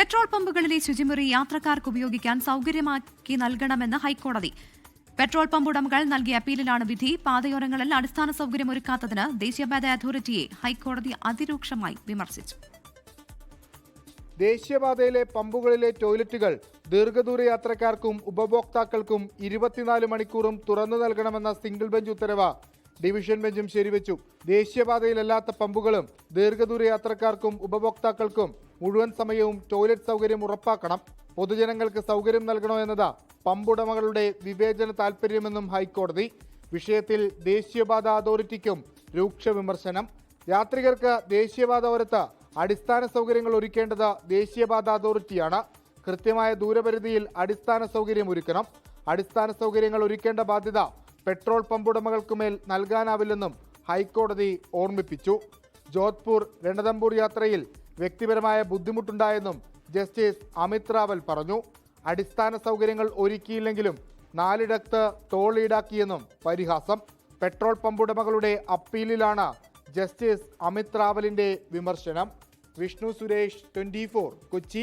Petrol പമ്പുകളിലെ ശുചിമുറി യാത്രക്കാർക്ക് ഉപയോഗിക്കാൻ സൗകര്യമാക്കി നൽകണമെന്ന് ഹൈക്കോടതി. പെട്രോൾ പമ്പ് ഉടമകൾ നൽകിയ അപ്പീലിലാണ് വിധി. പാതയോരങ്ങളിൽ അടിസ്ഥാന സൗകര്യം ഒരുക്കാത്തതിന് ദേശീയപാത അതോറിറ്റിയെ ഹൈക്കോടതി അതിരൂക്ഷമായി വിമർശിച്ചു. ദേശീയപാതയിലെ പമ്പുകളിലെ ടോയ്ലറ്റുകൾ ദീർഘദൂര യാത്രക്കാർക്കും ഉപഭോക്താക്കൾക്കും ഇരുപത്തിനാല് മണിക്കൂറും തുറന്നു നൽകണമെന്ന സിംഗിൾ ബെഞ്ച് ഉത്തരവ് ഡിവിഷൻ ബെഞ്ചും ശരിവെച്ചു. ദേശീയപാതയിലല്ലാത്ത പമ്പുകളും ദീർഘദൂര യാത്രക്കാർക്കും ഉപഭോക്താക്കൾക്കും മുഴുവൻ സമയവും ടോയ്ലറ്റ് സൗകര്യം ഉറപ്പാക്കണം. പൊതുജനങ്ങൾക്ക് സൗകര്യം നൽകണോ എന്നത് പമ്പുടമകളുടെ വിവേചന താൽപ്പര്യമെന്നും ഹൈക്കോടതി. വിഷയത്തിൽ ദേശീയപാത അതോറിറ്റിക്കും രൂക്ഷ വിമർശനം. യാത്രികർക്ക് ദേശീയപാത ഓരത്ത് അടിസ്ഥാന സൗകര്യങ്ങൾ ഒരുക്കേണ്ടത് ദേശീയപാത അതോറിറ്റിയാണ്. കൃത്യമായ ദൂരപരിധിയിൽ അടിസ്ഥാന സൗകര്യം ഒരുക്കണം. അടിസ്ഥാന സൗകര്യങ്ങൾ ഒരുക്കേണ്ട ബാധ്യത പെട്രോൾ പമ്പുടമകൾക്കുമേൽ നൽകാനാവില്ലെന്നും ഹൈക്കോടതി ഓർമ്മിപ്പിച്ചു. ജോധ്പൂർ രണതമ്പൂർ യാത്രയിൽ വ്യക്തിപരമായ ബുദ്ധിമുട്ടുണ്ടായെന്നും ജസ്റ്റിസ് അമിത് റാവൽ പറഞ്ഞു. അടിസ്ഥാന സൗകര്യങ്ങൾ ഒരുക്കിയില്ലെങ്കിലും നാലിടത്ത് ടോൾ ഈടാക്കിയെന്നും പരിഹാസം. പെട്രോൾ പമ്പുടമകളുടെ അപ്പീലിലാണ് ജസ്റ്റിസ് അമിത് റാവലിന്റെ വിമർശനം. വിഷ്ണു സുരേഷ് ട്വന്റി കൊച്ചി.